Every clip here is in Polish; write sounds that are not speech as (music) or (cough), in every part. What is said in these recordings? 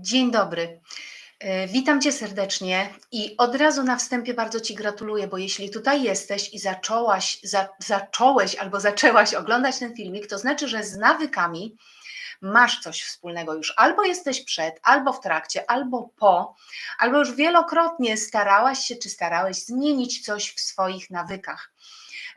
Dzień dobry. E, Witam Cię serdecznie i od razu na wstępie bardzo Ci gratuluję, bo jeśli tutaj jesteś i zaczęłaś, za, zacząłeś albo zaczęłaś oglądać ten filmik, to znaczy, że z nawykami masz coś wspólnego już. Albo jesteś przed, albo w trakcie, albo po, albo już wielokrotnie starałaś się czy starałeś zmienić coś w swoich nawykach.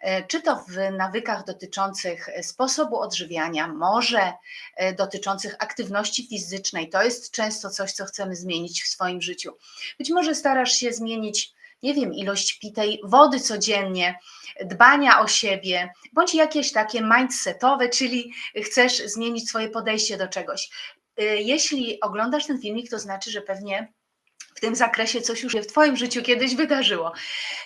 E, Czy to w nawykach dotyczących e, sposobu odżywiania, może e, dotyczących aktywności fizycznej. To jest często coś, co chcemy zmienić w swoim życiu. Być może starasz się zmienić, nie wiem, ilość pitej wody codziennie, dbania o siebie, bądź jakieś takie mindsetowe, czyli chcesz zmienić swoje podejście do czegoś. Jeśli oglądasz ten filmik, to znaczy, że pewnie w tym zakresie coś już się w Twoim życiu kiedyś wydarzyło.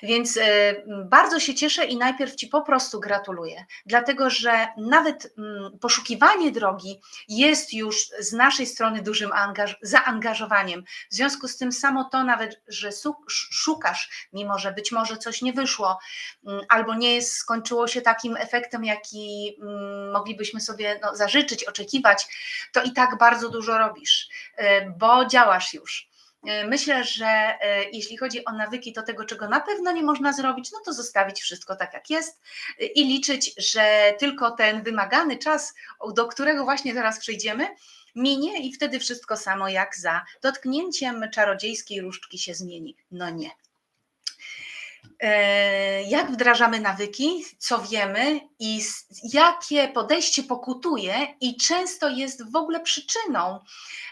Więc e, bardzo się cieszę i najpierw Ci po prostu gratuluję, dlatego że nawet mm, poszukiwanie drogi jest już z naszej strony dużym angaż- zaangażowaniem. W związku z tym samo to nawet, że szukasz, mimo że być może coś nie wyszło, mm, albo nie jest, skończyło się takim efektem, jaki mm, moglibyśmy sobie no, zażyczyć, oczekiwać, to i tak bardzo dużo robisz, e, bo działasz już. E, Myślę, że e, jeśli chodzi o nawyki, to tego, czego na pewno nie można zrobić, no to zostawić wszystko tak, jak jest e, i liczyć, że tylko ten wymagany czas, do którego właśnie teraz przejdziemy, minie i wtedy wszystko samo jak za dotknięciem czarodziejskiej różdżki się zmieni. No nie. E, Jak wdrażamy nawyki, co wiemy i jakie podejście pokutuje i często jest w ogóle przyczyną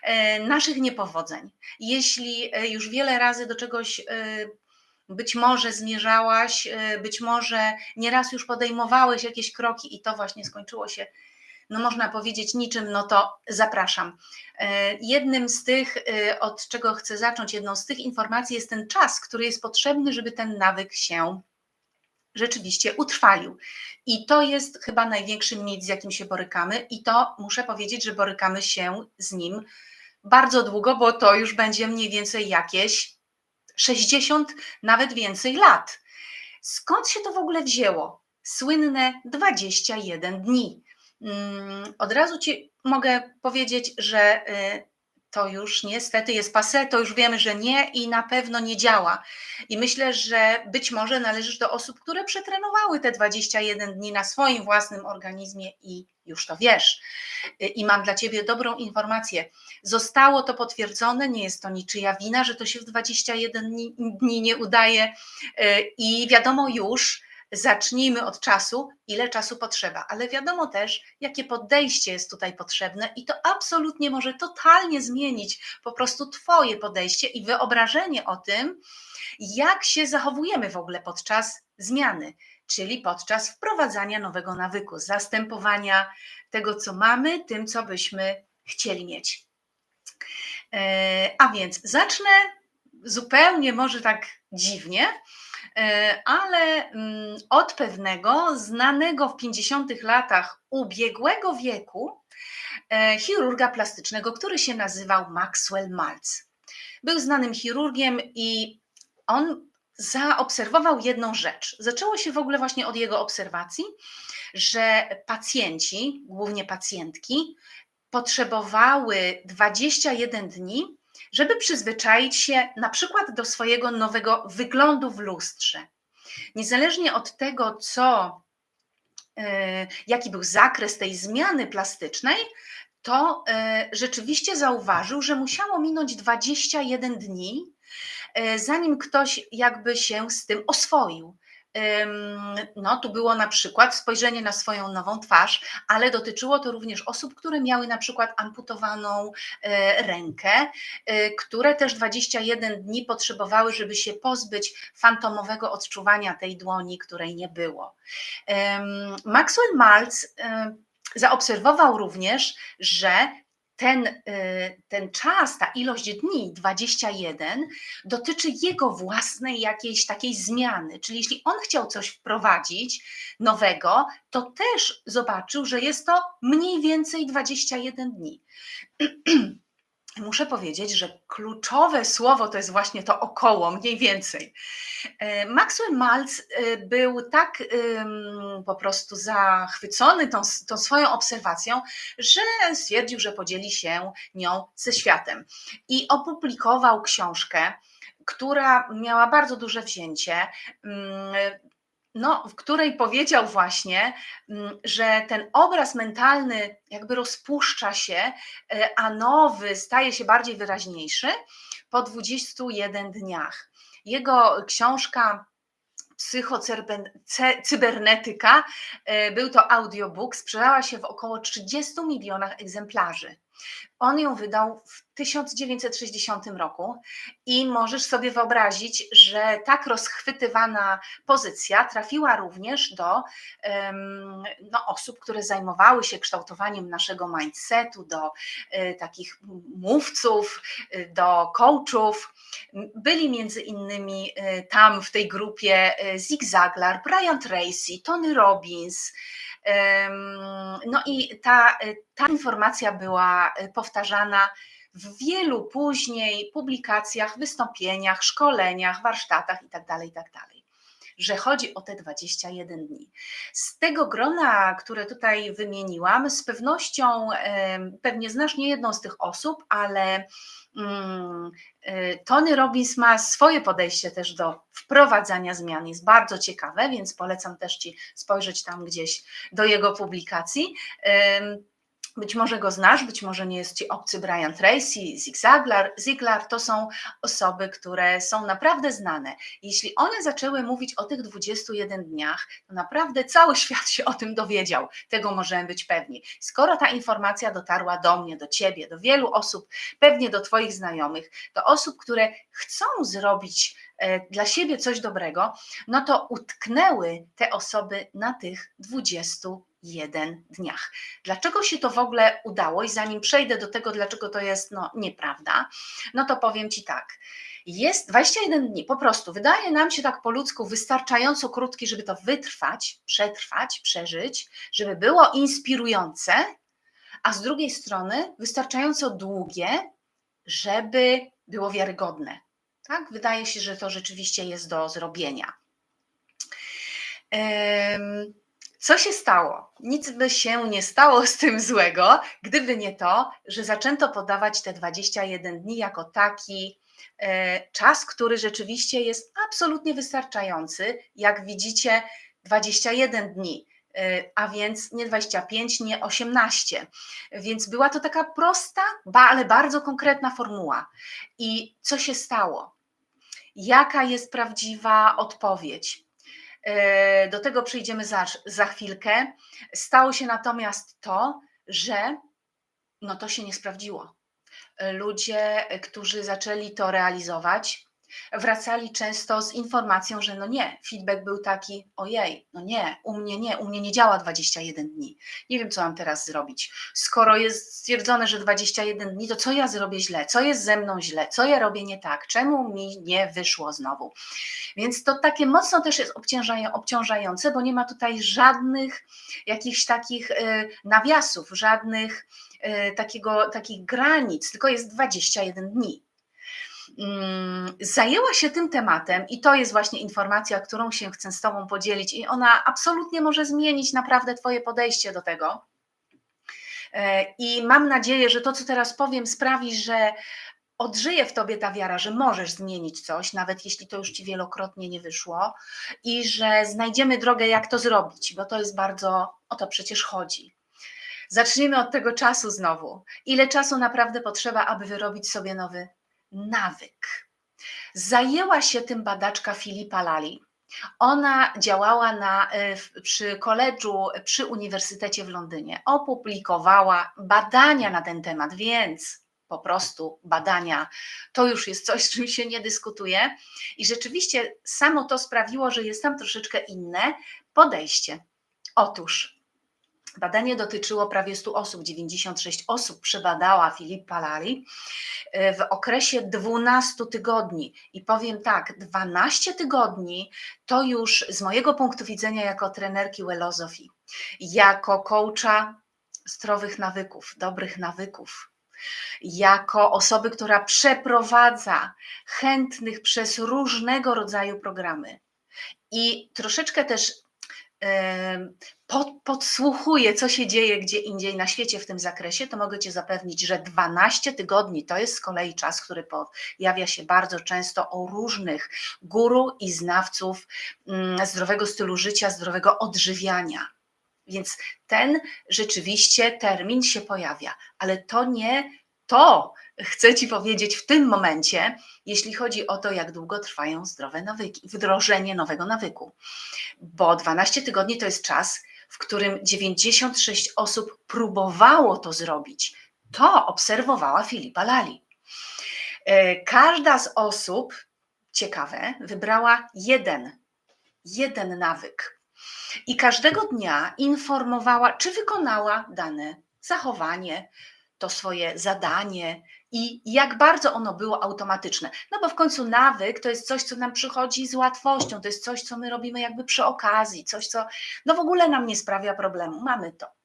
e, naszych niepowodzeń. Jeśli e, już wiele razy do czegoś być może zmierzałaś, być może nieraz już podejmowałeś jakieś kroki i to właśnie skończyło się, no można powiedzieć, niczym, no to zapraszam. E, Jednym z tych, e, od czego chcę zacząć, jedną z tych informacji jest ten czas, który jest potrzebny, żeby ten nawyk się rzeczywiście utrwalił. I to jest chyba największy mit, z jakim się borykamy, i to muszę powiedzieć, że borykamy się z nim bardzo długo, bo to już będzie mniej więcej jakieś 60, nawet więcej lat. Skąd się to w ogóle wzięło? Słynne 21 dni. Mm, Od razu Ci mogę powiedzieć, że y, to już niestety jest pase, to już wiemy, że nie i na pewno nie działa. I myślę, że być może należysz do osób, które przetrenowały te 21 dni na swoim własnym organizmie i już to wiesz. Y, I mam dla Ciebie dobrą informację. Zostało to potwierdzone, nie jest to niczyja wina, że to się w 21 dni, dni nie udaje y, i wiadomo już, zacznijmy od czasu, ile czasu potrzeba, ale wiadomo też, jakie podejście jest tutaj potrzebne i to absolutnie może totalnie zmienić po prostu Twoje podejście i wyobrażenie o tym, jak się zachowujemy w ogóle podczas zmiany, czyli podczas wprowadzania nowego nawyku, zastępowania tego, co mamy, tym, co byśmy chcieli mieć. E, A więc zacznę zupełnie może tak dziwnie, ale mm, od pewnego znanego w 50 latach ubiegłego wieku e, chirurga plastycznego, który się nazywał Maxwell Maltz. Był znanym chirurgiem i on zaobserwował jedną rzecz. Zaczęło się w ogóle właśnie od jego obserwacji, że pacjenci, głównie pacjentki, potrzebowały 21 dni, żeby przyzwyczaić się na przykład do swojego nowego wyglądu w lustrze. Niezależnie od tego, co, e, jaki był zakres tej zmiany plastycznej, to e, rzeczywiście zauważył, że musiało minąć 21 dni, e, zanim ktoś jakby się z tym oswoił. No, tu było na przykład spojrzenie na swoją nową twarz, ale dotyczyło to również osób, które miały na przykład amputowaną e, rękę, e, które też 21 dni potrzebowały, żeby się pozbyć fantomowego odczuwania tej dłoni, której nie było. Maxwell Maltz e, zaobserwował również, że ten, y, ten czas, ta ilość dni, 21, dotyczy jego własnej jakiejś takiej zmiany. Czyli jeśli on chciał coś wprowadzić nowego, to też zobaczył, że jest to mniej więcej 21 dni. (clears throat) muszę powiedzieć, że kluczowe słowo to jest właśnie to około, mniej więcej. E, Maxwell Maltz e, był tak po prostu zachwycony tą, tą swoją obserwacją, że stwierdził, że podzieli się nią ze światem i opublikował książkę, która miała bardzo duże wzięcie. No, w której powiedział właśnie, mm, że ten obraz mentalny jakby rozpuszcza się, e, a nowy staje się bardziej wyraźniejszy po 21 dniach. Jego książka Psychocybernetyka, e, był to audiobook, sprzedała się w około 30 milionach egzemplarzy. On ją wydał w 1960 roku i możesz sobie wyobrazić, że tak rozchwytywana pozycja trafiła również do no, osób, które zajmowały się kształtowaniem naszego mindsetu, do y, takich mówców, y, do coachów. Byli między innymi y, tam w tej grupie Zig Zaglar, Brian Tracy, Tony Robbins, no i ta, ta informacja była e, powtarzana w wielu później publikacjach, wystąpieniach, szkoleniach, warsztatach itd. Tak itd. Że chodzi o te 21 dni. Z tego grona, które tutaj wymieniłam, z pewnością pewnie znasz nie jedną z tych osób, ale mm, e, Tony Robbins ma swoje podejście też do wprowadzania zmian, jest bardzo ciekawe, więc polecam też Ci spojrzeć tam gdzieś do jego publikacji. Być może go znasz, być może nie jest ci obcy Brian Tracy, Zig Ziglar. Ziglar to są osoby, które są naprawdę znane. Jeśli one zaczęły mówić o tych 21 dniach, to naprawdę cały świat się o tym dowiedział. Tego możemy być pewni. Skoro ta informacja dotarła do mnie, do ciebie, do wielu osób, pewnie do twoich znajomych, do osób, które chcą zrobić e, dla siebie coś dobrego, no to utknęły te osoby na tych 21 jeden dniach. Dlaczego się to w ogóle udało? I zanim przejdę do tego, dlaczego to jest no, nieprawda, no to powiem Ci tak. Jest 21 dni, po prostu wydaje nam się tak po ludzku wystarczająco krótki, żeby to wytrwać, przetrwać, przeżyć, żeby było inspirujące, a z drugiej strony wystarczająco długie, żeby było wiarygodne. Tak? Wydaje się, że to rzeczywiście jest do zrobienia. Co się stało? Nic by się nie stało z tym złego, gdyby nie to, że zaczęto podawać te 21 dni jako taki e, czas, który rzeczywiście jest absolutnie wystarczający. Jak widzicie, 21 dni, e, a więc nie 25, nie 18. Więc była to taka prosta, ale bardzo konkretna formuła. I co się stało? Jaka jest prawdziwa odpowiedź? E, do tego przyjdziemy za, za chwilkę. Stało się natomiast to, że no to się nie sprawdziło. Ludzie, którzy zaczęli to realizować, wracali często z informacją, że no nie, feedback był taki, ojej, no nie, u mnie nie, u mnie nie działa 21 dni. Nie wiem, co mam teraz zrobić. Skoro jest stwierdzone, że 21 dni, to co ja zrobię źle? Co jest ze mną źle? Co ja robię nie tak? Czemu mi nie wyszło znowu? Więc to takie mocno też jest obciążające, bo nie ma tutaj żadnych jakichś takich y, nawiasów, żadnych y, takiego, takich granic, tylko jest 21 dni. Mm, zajęła się tym tematem i to jest właśnie informacja, którą się chcę z Tobą podzielić i ona absolutnie może zmienić naprawdę Twoje podejście do tego. E, I mam nadzieję, że to, co teraz powiem, sprawi, że odżyje w tobie ta wiara, że możesz zmienić coś, nawet jeśli to już ci wielokrotnie nie wyszło, i że znajdziemy drogę, jak to zrobić, bo to jest bardzo, o to przecież chodzi. Zacznijmy od tego czasu znowu. Ile czasu naprawdę potrzeba, aby wyrobić sobie nowy nawyk. Zajęła się tym badaczka Filipa Lali. Ona działała na, e, przy koledżu, przy Uniwersytecie w Londynie. Opublikowała badania na ten temat, więc po prostu badania to już jest coś, z czym się nie dyskutuje. I rzeczywiście samo to sprawiło, że jest tam troszeczkę inne podejście. Otóż Badanie dotyczyło prawie 100 osób, 96 osób przebadała Filip Palari e, w okresie 12 tygodni. I powiem tak, 12 tygodni to już z mojego punktu widzenia jako trenerki Wellozofii, jako coacha zdrowych nawyków, dobrych nawyków, jako osoby, która przeprowadza chętnych przez różnego rodzaju programy i troszeczkę też podsłuchuję, co się dzieje gdzie indziej na świecie w tym zakresie, to mogę Cię zapewnić, że 12 tygodni to jest z kolei czas, który pojawia się bardzo często u różnych guru i znawców mm, zdrowego stylu życia, zdrowego odżywiania. Więc ten rzeczywiście termin się pojawia, ale to nie to chcę Ci powiedzieć w tym momencie, jeśli chodzi o to, jak długo trwają zdrowe nawyki, wdrożenie nowego nawyku. Bo 12 tygodni to jest czas, w którym 96 osób próbowało to zrobić. To obserwowała Filipa Lali. E, każda z osób, ciekawe, wybrała jeden, jeden nawyk. I każdego dnia informowała, czy wykonała dane zachowanie, to swoje zadanie i jak bardzo ono było automatyczne. No bo w końcu nawyk to jest coś, co nam przychodzi z łatwością, to jest coś, co my robimy jakby przy okazji, coś, co no w ogóle nam nie sprawia problemu. Mamy to.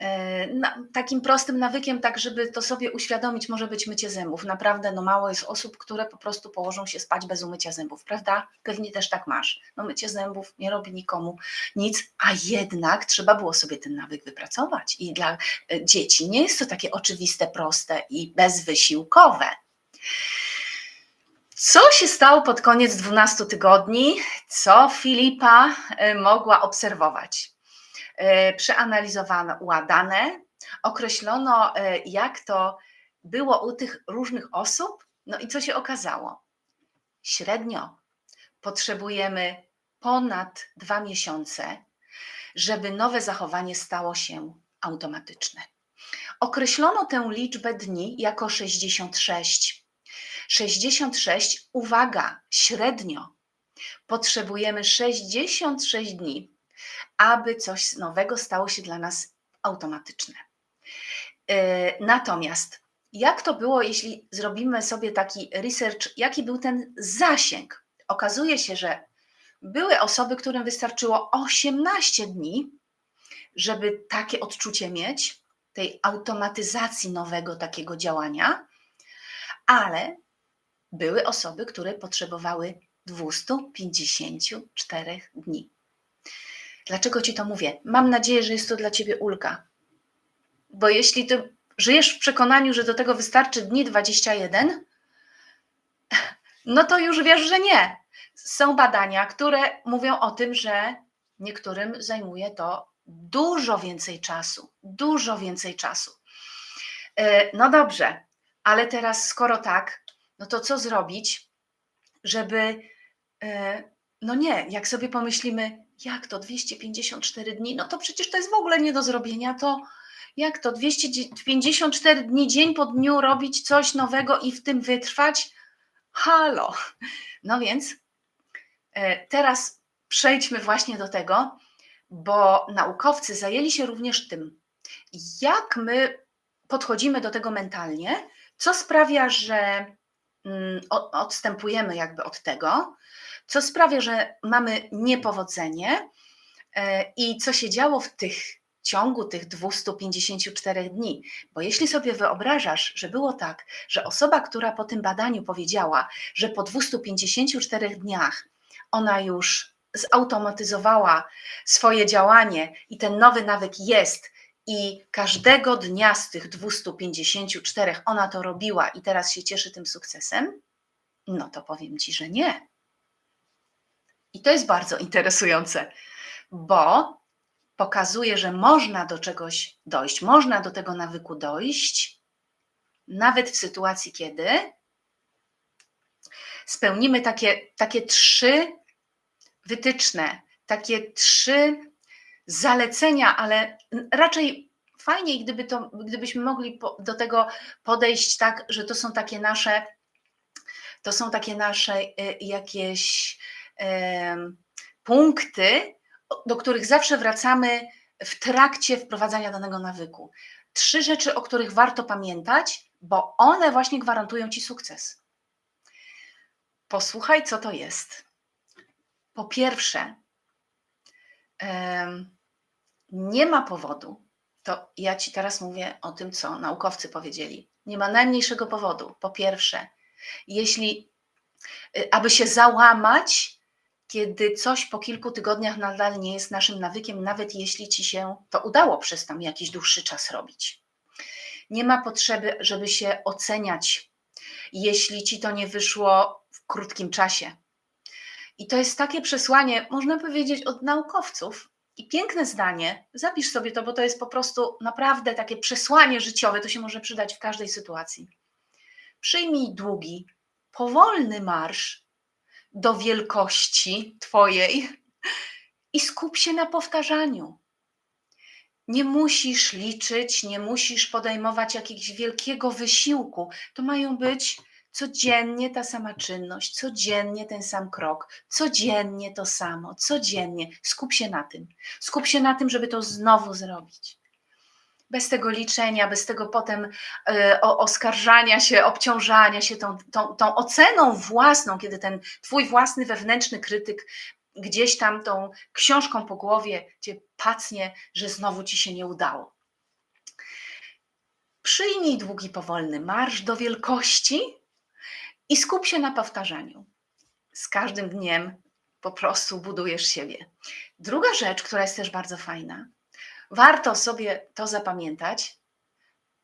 E, takim prostym nawykiem, tak żeby to sobie uświadomić, może być mycie zębów. Naprawdę no mało jest osób, które po prostu położą się spać bez umycia zębów, prawda? Pewnie też tak masz. No mycie zębów nie robi nikomu nic, a jednak trzeba było sobie ten nawyk wypracować. I dla e, dzieci nie jest to takie oczywiste, proste i bezwysiłkowe. Co się stało pod koniec 12 tygodni? Co Filipa e, mogła obserwować? E, przeanalizowano dane, określono, e, jak to było u tych różnych osób, no i co się okazało? Średnio potrzebujemy ponad dwa miesiące, żeby nowe zachowanie stało się automatyczne. Określono tę liczbę dni jako 66. 66, uwaga, średnio potrzebujemy 66 dni, aby coś nowego stało się dla nas automatyczne. E, natomiast jak to było, jeśli zrobimy sobie taki research, jaki był ten zasięg? Okazuje się, że były osoby, którym wystarczyło 18 dni, żeby takie odczucie mieć, tej automatyzacji nowego takiego działania, ale były osoby, które potrzebowały 254 dni. Dlaczego ci to mówię? Mam nadzieję, że jest to dla ciebie ulga. Bo jeśli ty żyjesz w przekonaniu, że do tego wystarczy dni 21, no to już wiesz, że nie. Są badania, które mówią o tym, że niektórym zajmuje to dużo więcej czasu. Dużo więcej czasu. E, no dobrze, ale teraz skoro tak, no to co zrobić, żeby. E, no nie, jak sobie pomyślimy, jak to 254 dni? No to przecież to jest w ogóle nie do zrobienia. To jak to 254 dni dzień po dniu robić coś nowego i w tym wytrwać? Halo. No więc e, teraz przejdźmy właśnie do tego, bo naukowcy zajęli się również tym, jak my podchodzimy do tego mentalnie, co sprawia, że mm, odstępujemy jakby od tego, co sprawia, że mamy niepowodzenie e, i co się działo w tych ciągu tych 254 dni. Bo jeśli sobie wyobrażasz, że było tak, że osoba, która po tym badaniu powiedziała, że po 254 dniach ona już zautomatyzowała swoje działanie i ten nowy nawyk jest i każdego dnia z tych 254 ona to robiła i teraz się cieszy tym sukcesem, no to powiem ci, że nie. I to jest bardzo interesujące, bo pokazuje, że można do czegoś dojść, można do tego nawyku dojść, nawet w sytuacji, kiedy spełnimy takie, takie trzy wytyczne, takie trzy zalecenia, ale raczej fajniej, gdyby to, gdybyśmy mogli po, do tego podejść tak, że to są takie nasze, to są takie nasze y, jakieś punkty, do których zawsze wracamy w trakcie wprowadzania danego nawyku. Trzy rzeczy, o których warto pamiętać, bo one właśnie gwarantują ci sukces. Posłuchaj, co to jest. Po pierwsze, nie ma powodu, To ja ci teraz mówię o tym, co naukowcy powiedzieli. Nie ma najmniejszego powodu. Po pierwsze, jeśli y, aby się załamać, kiedy coś po kilku tygodniach nadal nie jest naszym nawykiem, nawet jeśli ci się to udało przez tam jakiś dłuższy czas robić. Nie ma potrzeby, żeby się oceniać, jeśli ci to nie wyszło w krótkim czasie. I to jest takie przesłanie, można powiedzieć, od naukowców. I piękne zdanie, zapisz sobie to, bo to jest po prostu naprawdę takie przesłanie życiowe, to się może przydać w każdej sytuacji. Przyjmij długi, powolny marsz do wielkości Twojej i skup się na powtarzaniu. Nie musisz liczyć, nie musisz podejmować jakiegoś wielkiego wysiłku. To mają być codziennie ta sama czynność, codziennie ten sam krok, codziennie to samo, codziennie. Skup się na tym. Skup się na tym, żeby to znowu zrobić. Bez tego liczenia, bez tego potem y, oskarżania się, obciążania się tą, tą, tą oceną własną, kiedy ten twój własny wewnętrzny krytyk gdzieś tam tą książką po głowie cię pacnie, że znowu ci się nie udało. Przyjmij długi, powolny marsz do wielkości i skup się na powtarzaniu. Z każdym dniem po prostu budujesz siebie. Druga rzecz, która jest też bardzo fajna, warto sobie to zapamiętać.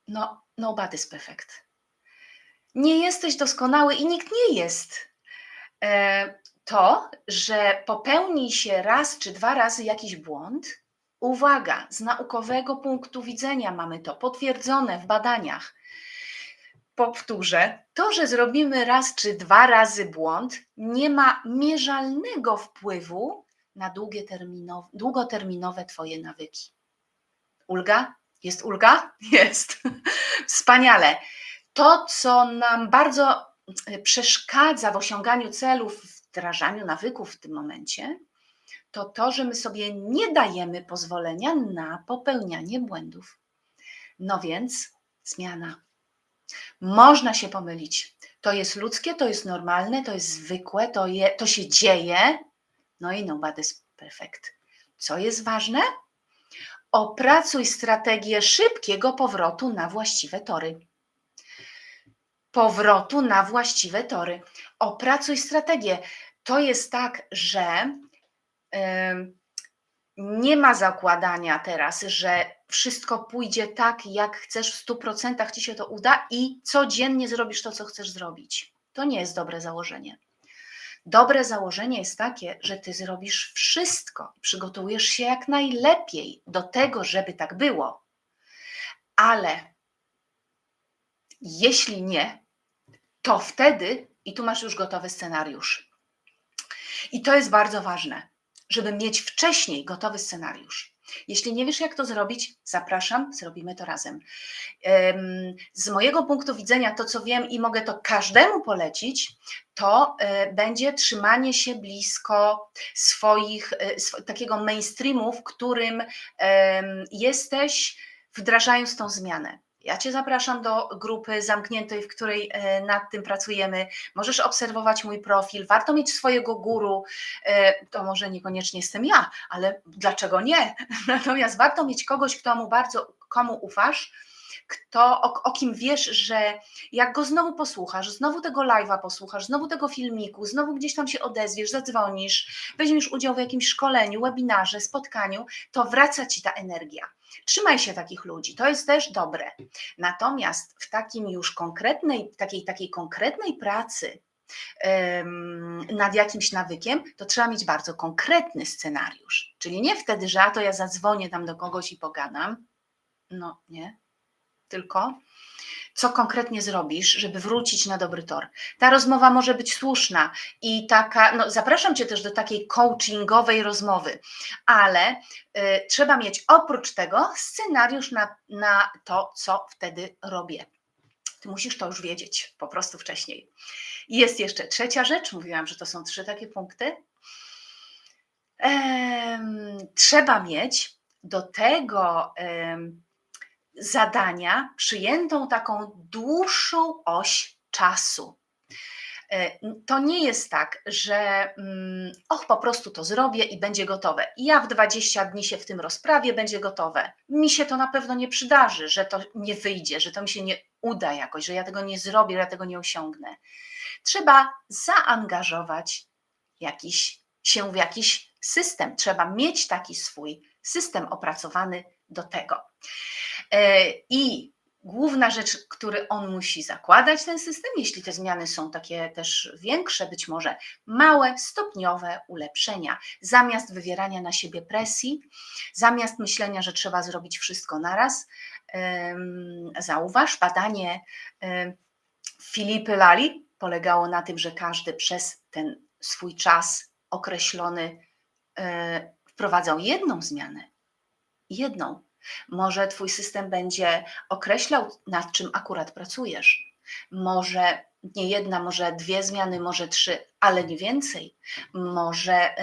No, nobody's perfect. Nie jesteś doskonały i nikt nie jest. E, to, że popełni się raz czy dwa razy jakiś błąd, uwaga, z naukowego punktu widzenia mamy to potwierdzone w badaniach. Powtórzę, to, że zrobimy raz czy dwa razy błąd, nie ma mierzalnego wpływu na długoterminowe, długoterminowe Twoje nawyki. Ulga? Jest ulga? (laughs) Jest. Wspaniale. To, co nam bardzo przeszkadza w osiąganiu celów wdrażaniu nawyków w tym momencie, to to, że my sobie nie dajemy pozwolenia na popełnianie błędów. No więc zmiana. Można się pomylić. To jest ludzkie, to jest normalne, to jest zwykłe, to, je, to się dzieje. No i nobody's perfect. Co jest ważne? Opracuj strategię szybkiego powrotu na właściwe tory. Powrotu na właściwe tory. Opracuj strategię to jest tak, że nie ma zakładania teraz, że wszystko pójdzie tak, jak chcesz, w 100% ci się to uda i codziennie zrobisz to, co chcesz zrobić. To nie jest dobre założenie. Dobre założenie jest takie, że ty zrobisz wszystko, przygotujesz się jak najlepiej do tego, żeby tak było. Ale jeśli nie, to wtedy, i tu masz już gotowy scenariusz, i to jest bardzo ważne, żeby mieć wcześniej gotowy scenariusz. Jeśli nie wiesz, jak to zrobić, zapraszam, zrobimy to razem. Z mojego punktu widzenia, to co wiem i mogę to każdemu polecić, to e, będzie trzymanie się blisko swoich, e, takiego mainstreamu, w którym jesteś, wdrażając tą zmianę. Ja Cię zapraszam do grupy zamkniętej, w której e, nad tym pracujemy. Możesz obserwować mój profil. Warto mieć swojego guru. E, to może niekoniecznie jestem ja, ale dlaczego nie? (laughs) Natomiast warto mieć kogoś, kto mu bardzo, komu ufasz, kto, o, o, kim wiesz, że jak go znowu posłuchasz, znowu tego live'a posłuchasz, znowu tego filmiku, znowu gdzieś tam się odezwiesz, zadzwonisz, weźmiesz udział w jakimś szkoleniu, webinarze, spotkaniu, to wraca ci ta energia. Trzymaj się takich ludzi, to jest też dobre. Natomiast w takim już konkretnej, takiej, takiej konkretnej pracy, nad jakimś nawykiem, to trzeba mieć bardzo konkretny scenariusz. Czyli nie wtedy, że a to ja zadzwonię tam do kogoś i pogadam. No nie, tylko co konkretnie zrobisz, żeby wrócić na dobry tor. Ta rozmowa może być słuszna i taka, no zapraszam Cię też do takiej coachingowej rozmowy, ale y, trzeba mieć oprócz tego scenariusz na, na to, co wtedy robię. Ty musisz to już wiedzieć po prostu wcześniej. Jest jeszcze trzecia rzecz, mówiłam, że to są trzy takie punkty. Ehm, trzeba mieć do tego zadania przyjętą taką dłuższą oś czasu. E, To nie jest tak, że mm, och, po prostu to zrobię i będzie gotowe. Ja w 20 dni się w tym rozprawię, będzie gotowe. Mi się to na pewno nie przydarzy, że to nie wyjdzie, że to mi się nie uda jakoś, że ja tego nie zrobię, że ja tego nie osiągnę. Trzeba zaangażować jakiś, się w jakiś system. Trzeba mieć taki swój system opracowany do tego. E, I główna rzecz, który on musi zakładać, ten system, jeśli te zmiany są takie też większe, być może małe, stopniowe ulepszenia, zamiast wywierania na siebie presji, zamiast myślenia, że trzeba zrobić wszystko naraz. Zauważ, badanie Filipy Lali polegało na tym, że każdy przez ten swój czas określony e, wprowadzał jedną zmianę. Jedną. Może Twój system będzie określał, nad czym akurat pracujesz. Może nie jedna, może dwie zmiany, może trzy, ale nie więcej. Może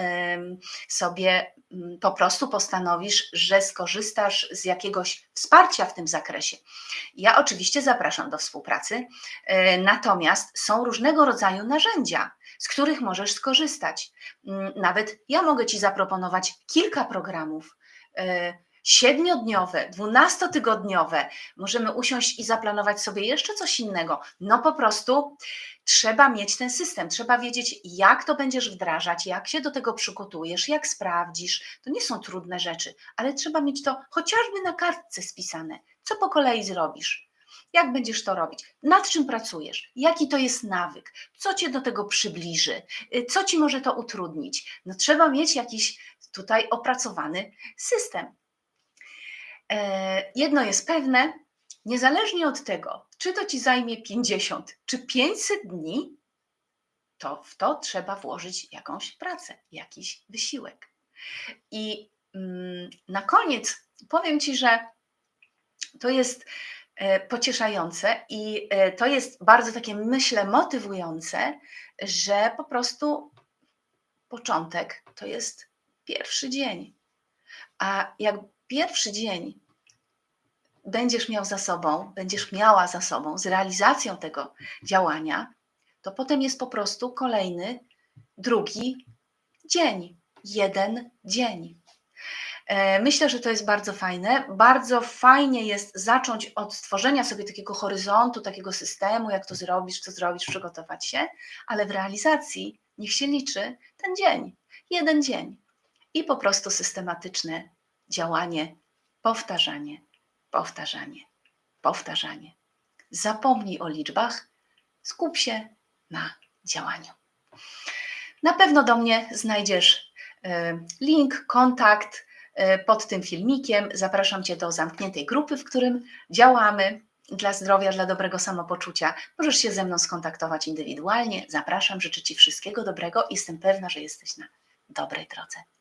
sobie ym, po prostu postanowisz, że skorzystasz z jakiegoś wsparcia w tym zakresie. Ja oczywiście zapraszam do współpracy, y, natomiast są różnego rodzaju narzędzia, z których możesz skorzystać. Ym, Nawet ja mogę Ci zaproponować kilka programów. y, siedmiodniowe, dwunastotygodniowe, możemy usiąść i zaplanować sobie jeszcze coś innego. No po prostu trzeba mieć ten system, trzeba wiedzieć, jak to będziesz wdrażać, jak się do tego przygotujesz, jak sprawdzisz. To nie są trudne rzeczy, ale trzeba mieć to chociażby na kartce spisane, co po kolei zrobisz. Jak będziesz to robić? Nad czym pracujesz? Jaki to jest nawyk? Co cię do tego przybliży? Y, Co ci może to utrudnić? No trzeba mieć jakiś tutaj opracowany system. E, jedno jest pewne, niezależnie od tego, czy to ci zajmie 50 czy 500 dni, to w to trzeba włożyć jakąś pracę, jakiś wysiłek. I mm, na koniec powiem ci, że to jest e, pocieszające i e, to jest bardzo takie, myślę, motywujące, że po prostu początek to jest pierwszy dzień. A jak pierwszy dzień będziesz miał za sobą, będziesz miała za sobą z realizacją tego działania, to potem jest po prostu kolejny, drugi dzień, jeden dzień. E, Myślę, że to jest bardzo fajne. Bardzo fajnie jest zacząć od stworzenia sobie takiego horyzontu, takiego systemu, jak to zrobisz, co zrobisz, przygotować się, ale w realizacji niech się liczy ten dzień, jeden dzień i po prostu systematyczne działanie, powtarzanie, powtarzanie, powtarzanie. Zapomnij o liczbach, skup się na działaniu. Na pewno do mnie znajdziesz e, link, kontakt e, pod tym filmikiem. Zapraszam Cię do zamkniętej grupy, w którym działamy dla zdrowia, dla dobrego samopoczucia. Możesz się ze mną skontaktować indywidualnie. Zapraszam, życzę Ci wszystkiego dobrego i jestem pewna, że jesteś na dobrej drodze.